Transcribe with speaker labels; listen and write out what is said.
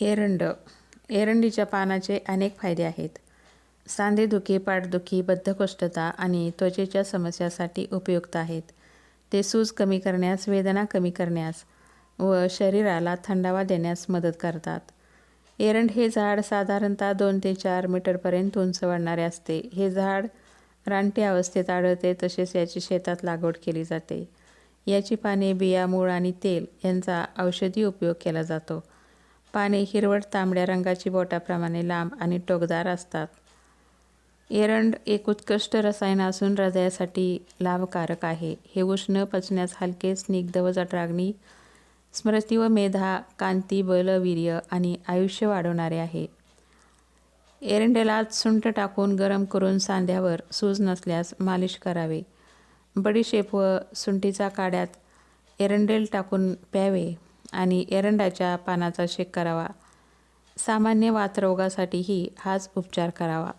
Speaker 1: एरंड. एरंडीच्या पानाचे अनेक फायदे आहेत. सांधेदुखी पाठदुखी बद्धकोष्ठता आणि त्वचेच्या समस्यासाठी उपयुक्त आहेत. ते सूज कमी करण्यास वेदना कमी करण्यास व शरीराला थंडावा देण्यास मदत करतात. एरंड हे झाड साधारणतः दोन ते चार मीटरपर्यंत उंच वाढणारे असते. हे झाड रानटी अवस्थेत आढळते तसेच याची शेतात लागवड केली जाते. याची पाने बिया मूळ आणि तेल यांचा औषधी उपयोग केला जातो. पाने हिरवट तांबड्या रंगाची बोटाप्रमाणे लांब आणि टोकदार असतात. एरंड एक उत्कृष्ट रसायन असून हृदयासाठी लाभकारक आहे. हे उष्ण पचण्यास हलके स्निग्ध व जठराग्नी स्मृती व मेधा कांती बलवीर्य आणि आयुष्य वाढवणारे आहे. एरंडेलात सुंठ टाकून गरम करून सांध्यावर सूज नसल्यास मालिश करावे. बडीशेप व सुंठीचा काड्यात एरंडेल टाकून प्यावे. आणि एरंडाच्या पानाचा शेक करावा. सामान्य वातरोगासाठीही हाच उपचार करावा.